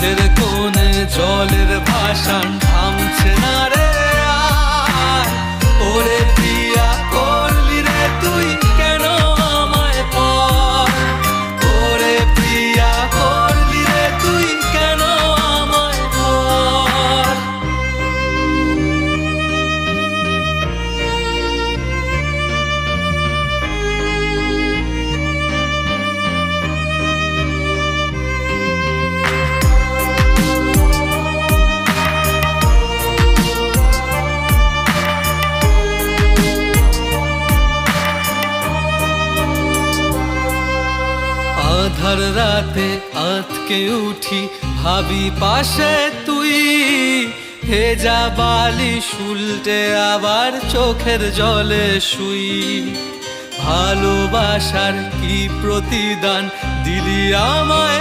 চোখের কোণে জলের ভাষান আধার রাতে আতকে উঠি, ভাবি পাশে তুই। ভেজা বালি শুলটে আবার চোখের জলে শুই। ভালোবাসার কি প্রতিদান দিলি আমায়?